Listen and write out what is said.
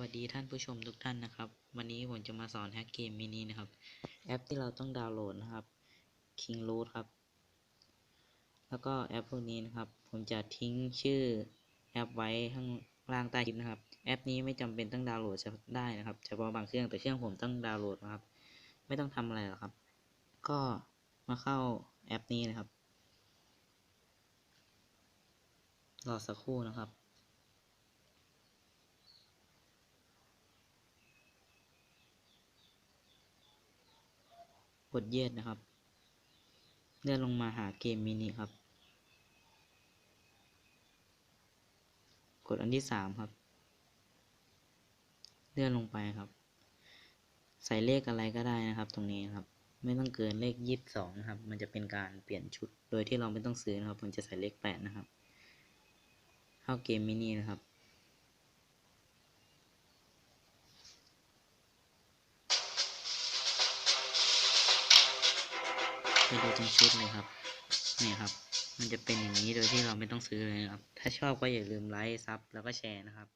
วัสดีท่านผู้ชมทุกท่านนะครับ วันนี้ผมจะมาสอนแฮกเกมมินินะครับ แอปที่เราต้องดาวน์โหลดนะครับ King Root ครับ แล้วก็แอปพวกนี้นะครับ ผมจะทิ้งชื่อแอปไว้ข้างล่างใต้คลิปนะครับ แอปนี้ไม่จำเป็นต้องดาวน์โหลดจะได้นะครับเฉพาะบางเครื่องแต่เครื่องผมต้องดาวน์โหลดนะครับ ไม่ต้องทำอะไรหรอกครับ ก็มาเข้าแอปนี้นะครับรอสักครู่นะครับ ดเยสนะครับ เลื่อนลงมาหาเกมมินิครับ กดอันที่สามครับ เลื่อนลงไปครับ ใส่เลขอะไรก็ได้นะครับ ตรงนี้ครับ ไม่ต้องเกินเลขยี่สิบสองนะครับ มันจะเป็นการเปลี่ยนชุดโดยที่เราไม่ต้องซื้อนะครับผมจะใส่เลขแปดนะครับ เข้าเกมมินินะครับ ไปดูตรงชุดเลยครับนี่ครับ มันจะเป็นอย่างนี้โดยที่เราไม่ต้องซื้อเลยครับ ถ้าชอบก็อย่าลืมไลค์ซับแล้วก็แชร์นะครับ